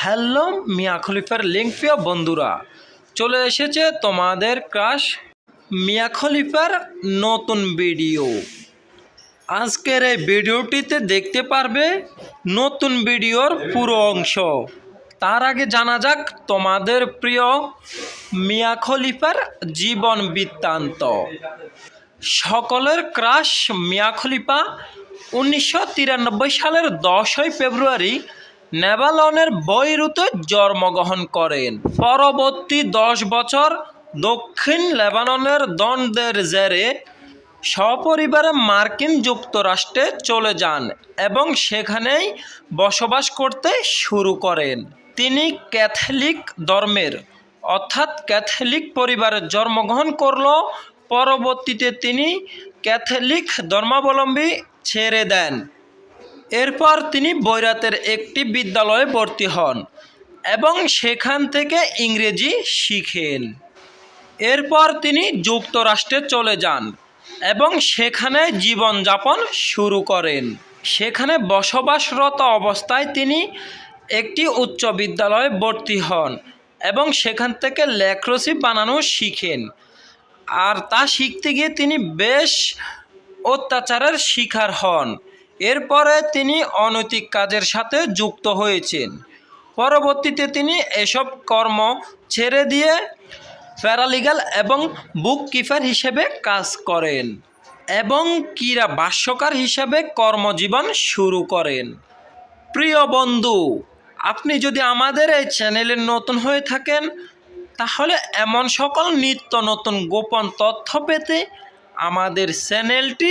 Hello, মিয়া খলিফার link প্রিয় বন্ধুরা, চলে এসেছে তোমাদের ক্রাশ মিয়া খলিফার নতুন ভিডিও আজকের এই ভিডিওটিতে দেখতে পারবে নতুন ভিডিওর পুরো অংশ। তার আগে জানা যাক তোমাদের প্রিয় মিয়া খলিফার জীবন বৃত্তান্ত। সকলের ক্রাশ মিয়া খলিফা উনিশশো তিরানব্বই সালের দশই ফেব্রুয়ারি নেভালনের বৈরুতে জন্মগ্রহণ করেন। পরবর্তী দশ বছর দক্ষিণ লেবাননের দ্বন্দ্বের জেরে সপরিবারে মার্কিন যুক্তরাষ্ট্রে চলে যান এবং সেখানেই বসবাস করতে শুরু করেন। তিনি ক্যাথলিক ধর্মের, অর্থাৎ ক্যাথলিক পরিবারে জন্মগ্রহণ করলেও পরবর্তীতে তিনি ক্যাথলিক ধর্মাবলম্বী ছেড়ে দেন। এরপর তিনি বৈরাতের একটি বিদ্যালয়ে ভর্তি হন এবং সেখান থেকে ইংরেজি শিখেন। এরপর তিনি যুক্তরাষ্ট্রে চলে যান এবং সেখানে জীবনযাপন শুরু করেন। সেখানে বসবাসরত অবস্থায় তিনি একটি উচ্চ বিদ্যালয়ে ভর্তি হন এবং সেখান থেকে লেক্রসি বানানো শিখেন। আর তা শিখতে গিয়ে তিনি বেশ অত্যাচারের শিকার হন এরপরে তিনি অনৈতিক কাজের সাথে যুক্ত হয়েছেন। পরবর্তীতে তিনি এসব কর্ম ছেড়ে দিয়ে প্যারালিগাল এবং বুক কিপার হিসেবে কাজ করেন এবং ক্রীড়া ভাষ্যকার হিসেবে কর্মজীবন শুরু করেন। প্রিয় বন্ধু, আপনি যদি আমাদের এই চ্যানেলে নতুন হয়ে থাকেন, তাহলে এমন সকল নিত্য নতুন গোপন তথ্য পেতে আমাদের চ্যানেলটি